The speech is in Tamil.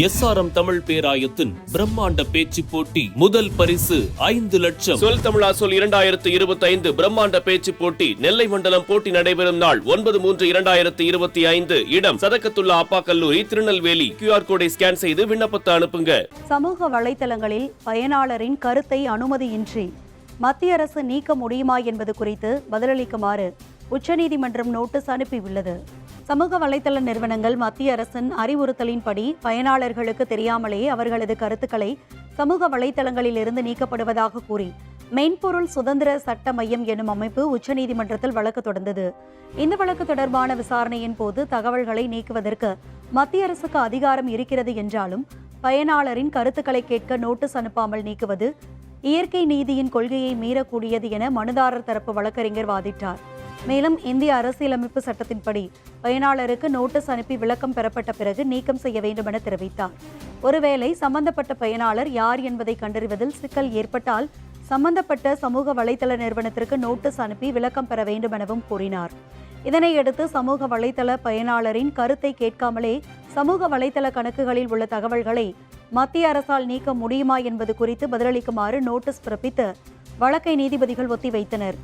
எஸ்ஆர்எம் தமிழ் பேராயத்தின் பிரம்மாண்ட பேச்சு போட்டி முதல் பரிசு ஐந்து லட்சம். சொல் தமிழா சொல் இரண்டாயிரத்து இருபத்தி ஐந்து பிரம்மாண்ட பேச்சு போட்டி நெல்லை மண்டலம் போட்டி நடைபெறும் நாள் ஒன்பது மூன்று இரண்டாயிரத்து இருபத்தி ஐந்து. இடம் சதக்கத்துல்லா அப்பா கல்லூரி திருநெல்வேலி. கியூஆர் கோடை ஸ்கேன் செய்து விண்ணப்பத்தை அனுப்புங்க. சமூக வலைதளங்களில் பயனாளரின் கருத்தை அனுமதியின்றி மத்திய அரசு நீக்க முடியுமா என்பது குறித்து பதிலளிக்குமாறு உச்சநீதிமன்றம் நோட்டீஸ் அனுப்பியுள்ளது. சமூக வலைதள நிறுவனங்கள் மத்திய அரசின் அறிவுறுத்தலின்படி பயனாளர்களுக்கு தெரியாமலே அவர்களது கருத்துக்களை சமூக வலைதளங்களில் இருந்து நீக்கப்படுவதாக கூறி மென்பொருள் சுதந்திர சட்ட மையம் எனும் அமைப்பு உச்சநீதிமன்றத்தில் வழக்கு தொடர்ந்தது இந்த வழக்கு தொடர்பான விசாரணையின் போது தகவல்களை நீக்குவதற்கு மத்திய அரசுக்கு அதிகாரம் இருக்கிறது என்றாலும் பயனாளரின் கருத்துக்களை கேட்க நோட்டீஸ் அனுப்பாமல் நீக்குவது இயற்கை நீதியின் கொள்கையை மீறக்கூடியது என மனுதாரர் தரப்பு வழக்கறிஞர் வாதிட்டார். மேலும் இந்திய அரசியலமைப்பு சட்டத்தின்படி பயனாளருக்கு நோட்டீஸ் அனுப்பி விளக்கம் பெறப்பட்ட பிறகு நீக்கம் செய்ய வேண்டும் என தெரிவித்தார். ஒருவேளை சம்பந்தப்பட்ட பயனாளர் யார் என்பதை கண்டறிவதில் சிக்கல் ஏற்பட்டால் சம்பந்தப்பட்ட சமூக வலைதள நிறுவனத்திற்கு நோட்டீஸ் அனுப்பி விளக்கம் பெற வேண்டும் எனவும் கூறினார். இதனையடுத்து சமூக வலைதள பயனாளரின் கருத்தை கேட்காமலே சமூக வலைதள கணக்குகளில் உள்ள தகவல்களை மத்திய அரசால் நீக்க முடியுமா என்பது குறித்து பதிலளிக்குமாறு நோட்டீஸ் பிறப்பித்து வழக்கை நீதிபதிகள் ஒத்திவைத்தனர்.